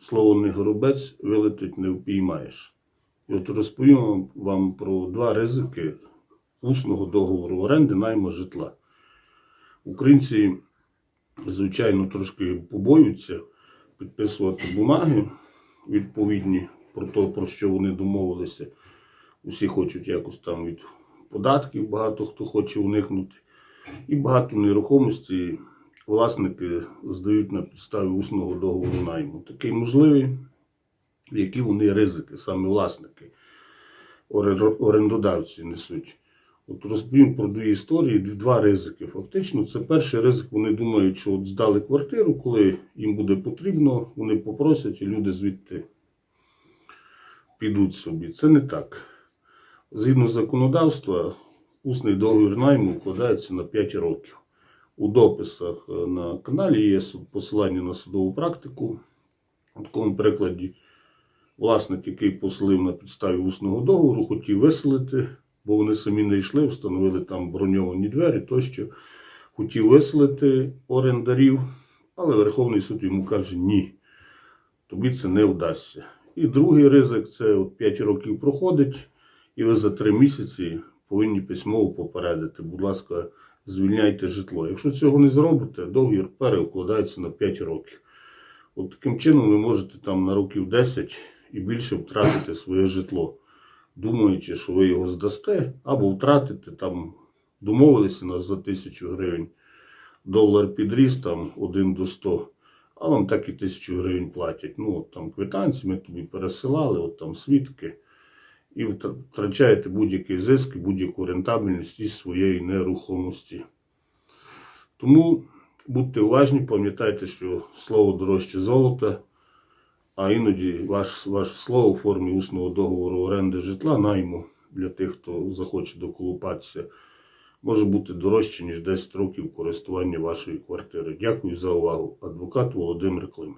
слово не горобець вилетить не впіймаєш. І от розповім вам- про два ризики усного договору оренди найму житла. Українці, звичайно, трошки побоюються підписувати бумаги відповідні про те, про що вони домовилися. Усі хочуть якось там від податків, багато хто хоче уникнути. І багато нерухомості власники здають на підставі усного договору найму. Такий можливий, які вони ризики, саме власники, орендодавці несуть. От розповім про дві історії, два ризики. Фактично, це перший ризик. Вони думають, що от здали квартиру, коли їм буде потрібно, вони попросять, і люди звідти підуть собі. Це не так. Згідно законодавства, усний договір найму укладається на 5 років. У дописах е, на каналі є посилання на судову практику. У такому прикладі власник, який поселив на підставі усного договору, хотів виселити, бо вони самі не йшли, встановили там броньовані двері тощо. Хотів виселити орендарів, але Верховний суд йому каже ні. Тобі це не вдасться. І другий ризик це от 5 років проходить, і ви за 3 місяці повинні письмово попередити. Будь ласка, звільняйте житло. Якщо цього не зробите, договір переукладається на 5 років. От таким чином ви можете там на років 10 і більше втратити своє житло, думаючи, що ви його здасте, або втратите там, домовилися на за тисячу гривень. Долар підріс там 1 до 100, а вам так і тисячу гривень платять. Ну, от там квитанції ми тобі пересилали, от там свідки. І втр- втрачаєте будь-який зиск будь-яку рентабельність із своєї нерухомості. Тому будьте уважні, пам'ятайте, що слово дорожче золота, а іноді ваш, ваше слово у формі усного договору оренди житла найму для тих, хто захоче доколупатися, може бути дорожче, ніж 10 років користування вашої квартири. Дякую за увагу. Адвокат Володимир Клим.